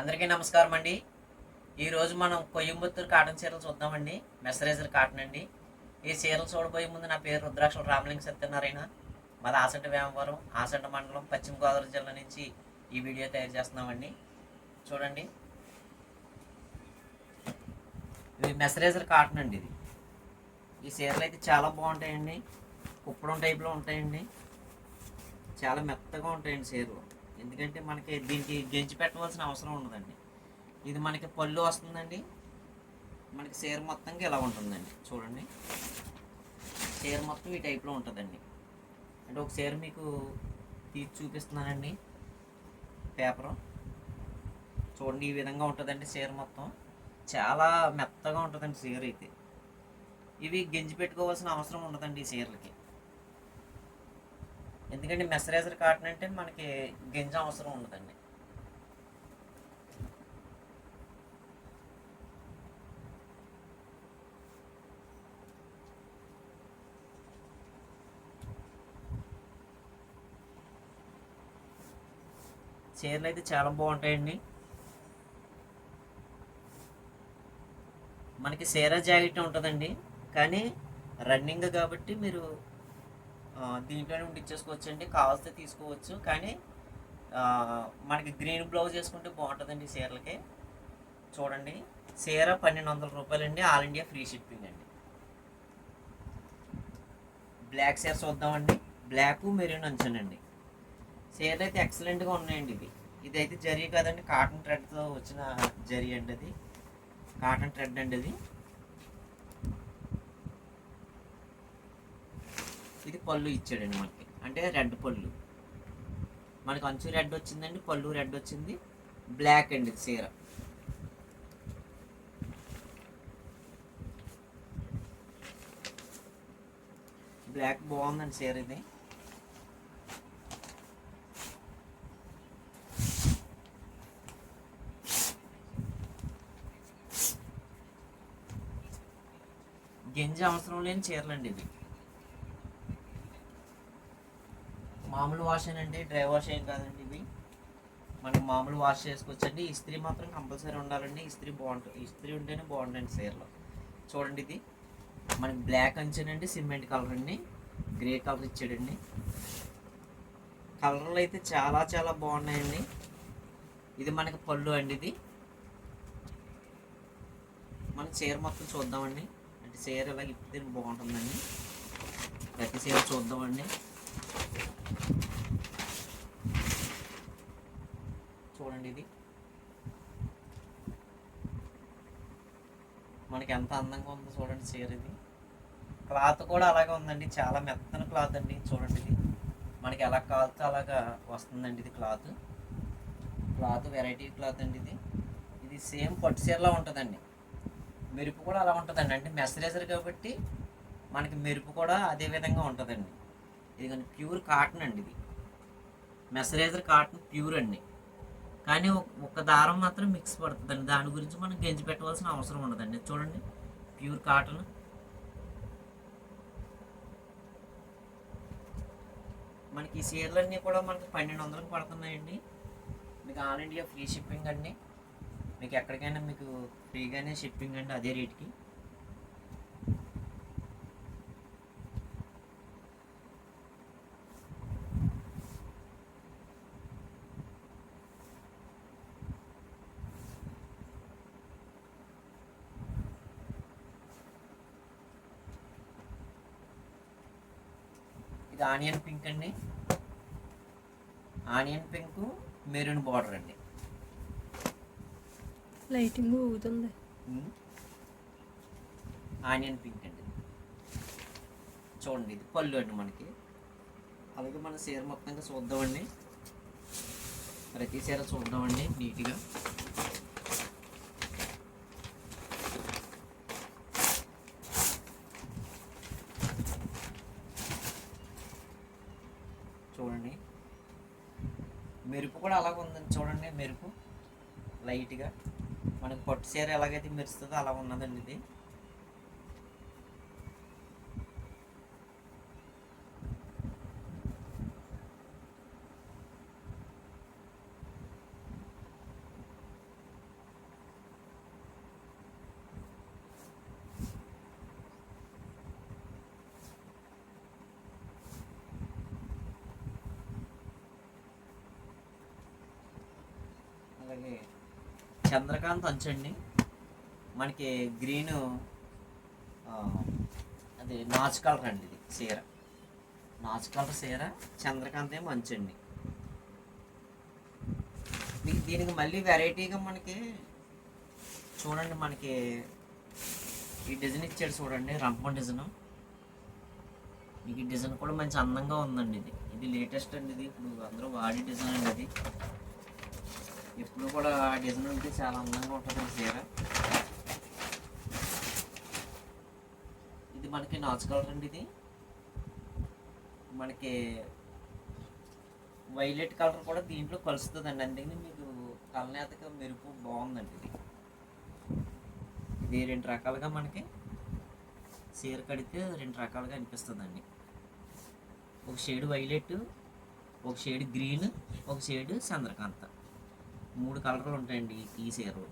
అందరికీ నమస్కారం అండి. ఈరోజు మనం కొయ్యంబత్తూరు కాటన్ చీరలు చూద్దామండి. మెసరైజర్ కాటన్ అండి. ఈ చీరలు చూడబోయే ముందు నా పేరు రుద్రాక్షల రామలింగ సత్యనారాయణ. మాది ఆసంట వేమవరం ఆసంట మండలం పశ్చిమ గోదావరి జిల్లా నుంచి ఈ వీడియో తయారు చేస్తున్నామండి. చూడండి. ఇది మెసరైజర్ కాటన్ అండి ఇది. ఈ చీరలు అయితే చాలా బాగుంటాయండి. కుప్పడం టైప్లో ఉంటాయండి. చాలా మెత్తగా ఉంటాయండి చీరలు. ఎందుకంటే మనకి దీనికి గెంచి పెట్టవలసిన అవసరం ఉండదండి. ఇది మనకి పళ్ళు వస్తుందండి. మనకి చీర మొత్తంగా ఇలా ఉంటుందండి. చూడండి. చీర మొత్తం ఈ టైప్లో ఉంటుందండి. అంటే ఒక చీర మీకు తీసి చూపిస్తున్నానండి. పేపరు. చూడండి ఈ విధంగా ఉంటుందండి చీర మొత్తం. చాలా మెత్తగా ఉంటుందండి చీర అయితే. ఇవి గెంజి పెట్టుకోవాల్సిన అవసరం ఉండదండి ఈ చీరలకి. ఎందుకంటే మెసరైజర్ కాటన్ అంటే మనకి గింజ అవసరం ఉండదండి. చీరలు అయితే చాలా బాగుంటాయండి. మనకి సేరా జాకెట్ ఉంటుందండి. కానీ రన్నింగ్ కాబట్టి మీరు దీంట్లోనే ఉండి ఇచ్చేసుకోవచ్చు అండి తీసుకోవచ్చు. కానీ మనకి గ్రీన్ బ్లౌజ్ వేసుకుంటే బాగుంటుందండి చీరలకి. చూడండి. చీర పన్నెండు వందల రూపాయలండి. ఆల్ ఇండియా ఫ్రీ షిప్పింగ్ అండి. బ్లాక్ చీర చూద్దామండి. బ్లాక్ మెరూన్ అంచనండి. చీరలు అయితే ఎక్సలెంట్గా ఉన్నాయండి ఇది ఇదైతే జరీ కాదండి. కాటన్ థ్రెడ్తో వచ్చిన జరీ అండి అది. కాటన్ థ్రెడ్ అండి అది. ఇది పళ్ళు ఇచ్చాడండి మనకి అంటే రెడ్ పళ్ళు. మనకి అంచు రెడ్ వచ్చిందండి పళ్ళు రెడ్ వచ్చింది బ్లాక్ అండి ఇది చీర. బ్లాక్ బాగుందండి చీర ఇది. గింజ అవసరం లేని చీరలండి ఇది మామూలు వాష్ అండి డ్రై వాష్ ఏం కాదండి ఇవి. మనం మామూలు వాష్ చేసుకోవచ్చండి. ఇస్త్రీ మాత్రం కంపల్సరీ ఉండాలండి. ఇస్త్రీ బాగుంటుంది ఇస్త్రీ ఉంటేనే బాగుంటుంది చీరలో. చూడండి ఇది. మనకి బ్లాక్ అంచానండి సిమెంట్ కలర్ అండి. గ్రే కలర్ ఇచ్చాడండి. కలర్లు అయితే చాలా చాలా బాగున్నాయండి. ఇది మనకి పళ్ళు అండి ఇది. మన చీర మొత్తం చూద్దామండి. అంటే చీర ఇలా ఇప్పితే బాగుంటుందండి. ప్రతి చీర చూద్దామండి. చూడండి ఇది. మనకి ఎంత అందంగా ఉందో చూడండి చీర ఇది. క్లాత్ కూడా అలాగే ఉందండి. చాలా మెత్తన క్లాత్ అండి. చూడండి ఇది. మనకి ఎలా కాల్తో అలాగా వస్తుందండి ఇది క్లాత్. క్లాత్ వెరైటీ క్లాత్ అండి ఇది. ఇది సేమ్ పట్టు చీరలా ఉంటుందండి. మెరుపు కూడా అలా ఉంటుందండి. అంటే మెసరేజర్ కాబట్టి మనకి మెరుపు కూడా అదే విధంగా ఉంటుందండి. ఇది కానీ ప్యూర్ కాటన్ అండి ఇది. మెసరైజర్ కాటన్ ప్యూర్ అండి. కానీ ఒక- దారం మాత్రం మిక్స్ పడుతుందండి. దాని గురించి మనం గెంజి పెట్టవలసిన అవసరం ఉండదండి. చూడండి. Pure cotton. మనకి ఈ చీరలన్నీ కూడా మనకి పన్నెండు వందలకు పడుతున్నాయండి. మీకు ఆల్ ఇండియా ఫ్రీ షిప్పింగ్ అండి. మీకు ఎక్కడికైనా మీకు ఫ్రీగానే షిప్పింగ్ అండి అదే రేట్కి. ఇది ఆనియన్ పింక్ అండి. ఆనియన్ పింక్ మెరూన్ బార్డర్ అండి. లైటింగ్ ఊగుతుంది. ఆనియన్ పింక్ అండి. చూడండి ఇది పళ్ళు అండి మనకి. అలాగే మన చీర మొత్తంగా చూద్దామండి. ప్రతి చీర చూద్దామండి నీట్గా చూడండి మెరుపు కూడా అలాగ ఉందండి చూడండి మెరుపు. లైట్గా మనకి పట్టు చీర ఎలాగైతే మెరుస్తుందో అలా ఉన్నదండి ఇది. అలాగే చంద్రకాంత్ అంచండి. మనకి గ్రీన్ అది నాచు కలర్ అండి ఇది చీర. నాచు కలర్ చీర చంద్రకాంత్ ఏమో అంచండి. మీకు దీనికి మళ్ళీ వెరైటీగా మనకి చూడండి మనకి ఈ డిజైన్ ఇచ్చాడు చూడండి రంపం డిజైన్. మీకు ఈ డిజైన్ కూడా మంచి అందంగా ఉందండి ఇది. ఇది లేటెస్ట్ అండి ఇది. ఇప్పుడు అందరూ వాడే డిజైన్ అండి ఇది. ఎప్పుడు కూడా ఆ డిజైన్ ఉంటే చాలా అందంగా ఉంటుంది చీర. ఇది మనకి నాచు కలర్ అండి ఇది. మనకి వైలెట్ కలర్ కూడా దీంట్లో కలుస్తుందండి. అందుకని మీకు కలనేతక మెరుపు బాగుందండి ఇది. ఇది రెండు రకాలుగా మనకి చీర కడితే రెండు రకాలుగా అనిపిస్తుందండి. ఒక షేడ్ వైలెట్ ఒక షేడ్ గ్రీన్ ఒక షేడ్ చంద్రకాంత. మూడు కలర్లు ఉంటాయండి ఈ చీరలు.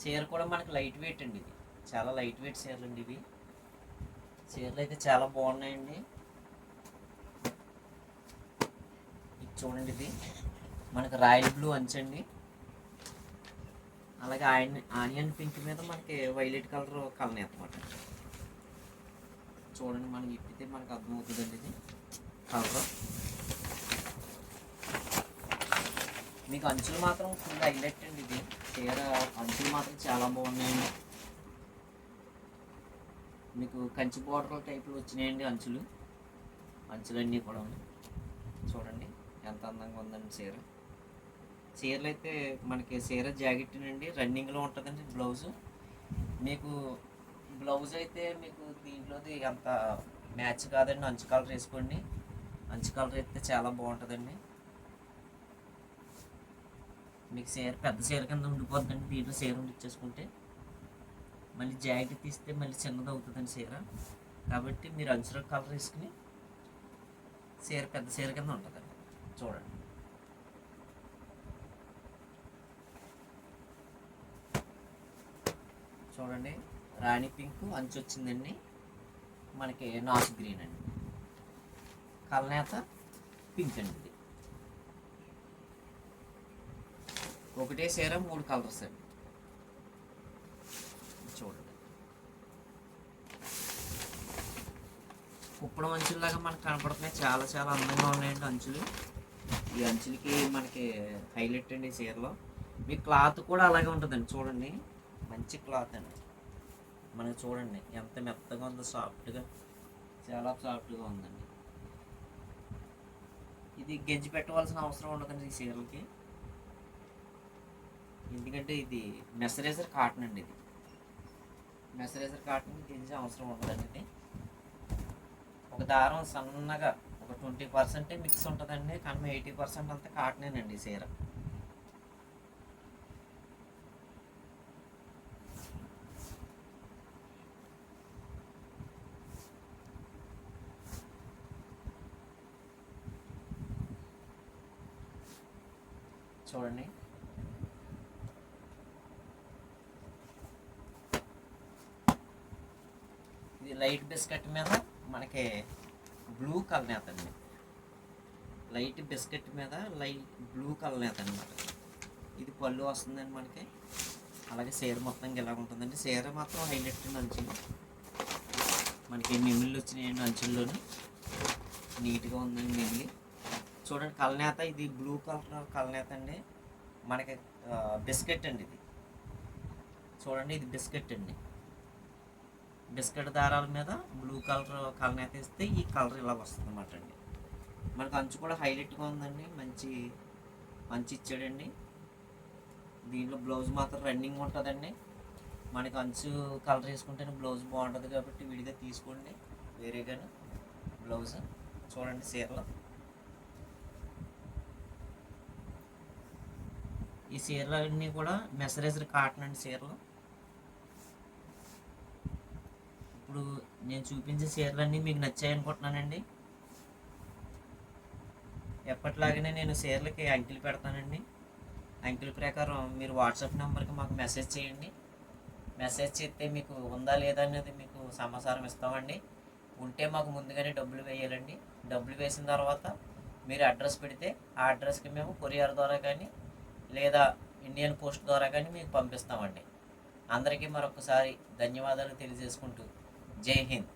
చీర కూడా మనకి లైట్ వెయిట్ అండి ఇది. చాలా లైట్ వెయిట్ చీరలు అండి ఇవి. చీరలు అయితే చాలా బాగున్నాయండి. ఇది చూడండి ఇది. మనకి రాయల్ బ్లూ అంచండి. అలాగే ఆయన ఆనియన్ పింక్ మీద మనకి వైలెట్ కలర్ కలర్ అనమాట చూడండి మనకి ఇప్పితే మనకు అర్థమవుతుందండి ఇది. మీకు అంచులు మాత్రం ఫుల్ హైలైట్ అండి ఇది. చీర అంచులు మాత్రం చాలా బాగున్నాయండి. మీకు కంచి బోర్డర్ టైప్లో వచ్చినాయండి అంచులు. అంచులన్నీ కూడా చూడండి ఎంత అందంగా ఉందండి చీర. చీరలు అయితే మనకి చీర జాకెట్ అండి రన్నింగ్లో ఉంటుందండి బ్లౌజ్ మీకు బ్లౌజ్ అయితే మీకు దీంట్లోది అంత మ్యాచ్ కాదండి అంచు కలర్ వేసుకోండి. అంచు కలర్ అయితే చాలా బాగుంటుందండి. మీకు చీర పెద్ద చీర కింద ఉండిపోద్దండి దీంట్లో చీర ఉండిచ్చేసుకుంటే. మళ్ళీ జాకెట్ తీస్తే మళ్ళీ చిన్నది అవుతుందండి చీర. కాబట్టి మీరు అంచుల కలర్ వేసుకుని చీర పెద్ద చీర కింద ఉంటుందండి. చూడండి. చూడండి. రాణి పింక్ అంచు వచ్చిందండి మనకి నాసు గ్రీన్ అండి. కలనేత పింఛండి ఇది. ఒకటే చీర మూడు కలర్స్ అండి. చూడండి. కుప్పడం అంచుల్లాగా మనకు కనపడుతున్నాయి. చాలా చాలా అందంగా ఉన్నాయండి అంచులు. ఈ అంచులకి మనకి హైలైట్ అండి ఈ చీరలో. మీ క్లాత్ కూడా అలాగే ఉంటుందండి. చూడండి. మంచి క్లాత్ అండి. మనకి చూడండి. ఎంత మెత్తగా ఉందో సాఫ్ట్గా చాలా సాఫ్ట్గా ఉందండి. ఇది గెంజి పెట్టవలసిన అవసరం ఉండదండి ఈ చీరలకి. ఎందుకంటే ఇది మెసరైజర్ కాటన్ అండి ఇది. మెసరైజర్ కాటన్ గెంజి అవసరం ఉండదండి. ఇది ఒక దారం సన్నగా ఒక ట్వంటీ పర్సెంటే మిక్స్ ఉంటుందండి కానీ ఎయిటీ పర్సెంట్ అంతా కాటనేనండి ఈ చీర. చూడండి. ఇది లైట్ బిస్కెట్ మీద మనకి బ్లూ కలర్ నేత అండి. లైట్ బిస్కెట్ మీద లైట్ బ్లూ కలర్ నేత అనమాట ఇది పళ్ళు వస్తుందండి మనకి. అలాగే చీర మొత్తం ఇలా ఉంటుందండి. చీర మాత్రం హైలైట్ అంచులు మనకి ఎన్ని వచ్చినాయండి అంచుల్లోని. నీట్గా ఉందండి నిమిలి చూడండి కలనేత ఇది బ్లూ కలర్ కలనేత అండి. మనకి బిస్కెట్ అండి ఇది. చూడండి ఇది బిస్కెట్ అండి. బిస్కెట్ దారాల మీద బ్లూ కలర్ కలనేత ఇస్తే ఈ కలర్ ఇలా వస్తుంది అనమాట అండి. మనకు అంచు కూడా హైలైట్గా ఉందండి. మంచి మంచి ఇచ్చాడండి. దీంట్లో బ్లౌజ్ మాత్రం రన్నింగ్ ఉంటుందండి. మనకి అంచు కలర్ వేసుకుంటేనే బ్లౌజ్ బాగుంటుంది కాబట్టి విడిగా తీసుకోండి. వేరేగాను బ్లౌజ్ చూడండి చీరలో. ఈ చీరలు అన్నీ కూడా మెసరైజ్డ్ కాటన్ అండి చీరలు. ఇప్పుడు నేను చూపించే చీరలన్నీ మీకు నచ్చాయి అనుకుంటున్నానండి. ఎప్పటిలాగానే నేను చీరలకి అంకిల్ పెడతానండి. అంకిల్ ప్రకారం మీరు వాట్సాప్ నెంబర్కి మాకు మెసేజ్ చేయండి. మెసేజ్ చేస్తే మీకు ఉందా లేదా అనేది మీకు సమాచారం ఇస్తామండి. ఉంటే మాకు ముందుగానే డబ్బులు వేయాలండి. డబ్బులు వేసిన తర్వాత మీరు అడ్రస్ పెడితే ఆ అడ్రస్కి మేము కొరియర్ ద్వారా కానీ లేదా ఇండియన్ పోస్ట్ ద్వారా కానీ మీకు పంపిస్తామండి. అందరికీ మరొకసారి ధన్యవాదాలు తెలియజేసుకుంటూ. జై హింద్.